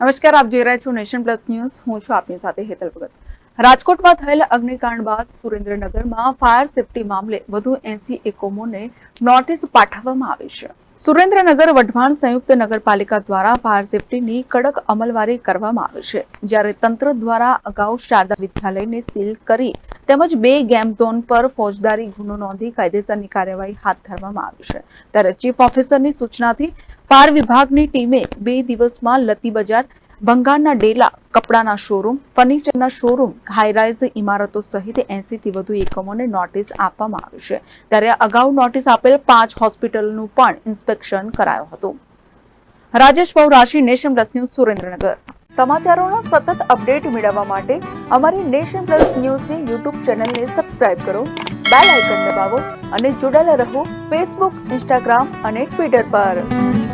નમસ્કાર, આપ જોઈ રહ્યા છો નેશન પ્લસ ન્યૂઝ. હું છું આપની સાથે હેતલ ભગત. રાજકોટમાં થયેલ અગ્નિકાંડ બાદ સુરેન્દ્રનગરમાં ફાયર સેફટી મામલે વધુ એસી એકમોને નોટિસ પાઠવવામાં આવી છે. સુરેન્દ્રનગર વઢવાણ સંયુક્ત નગરપાલિકા દ્વારા ફાયર સેફટીની કડક અમલવારી કરવામાં આવી છે. જ્યારે તંત્ર દ્વારા અગાઉ શારદા વિદ્યાલયને સીલ કરી તેમજ બે ગેમ ઝોન પર ફોજદારી ગુનો નોંધી કાયદેસરની કાર્યવાહી હાથ ધરવામાં આવી છે. ત્યારે ચીફ ઓફિસરની સૂચનાથી ફાયર વિભાગની ટીમે બે દિવસમાં લતી બજાર ભંગારના ડેલા કપડાના શોરૂમ, ફર્નિચરના શોરૂમ હાઈરાઇઝ ઇમારતો સહિત એસીથી વધુ એકમોને નોટિસ આપવામાં આવી છે. ત્યારે અગાઉ નોટિસ આપેલ પાંચ હોસ્પિટલનું પણ ઇન્સ્પેક્શન કરાયું હતું. Rajesh Paurashi nation plus news, Surendranagar. સમાચારોના સતત અપડેટ મેળવવા માટે અમારી નેશન પ્લસ ન્યૂઝની યુટ્યુબ ચેનલને સબસ્ક્રાઇબ કરો, બેલ આઇકન દબાવો અને જોડાયેલા રહો ફેસબુક, ઇન્સ્ટાગ્રામ અને ટ્વિટર પર.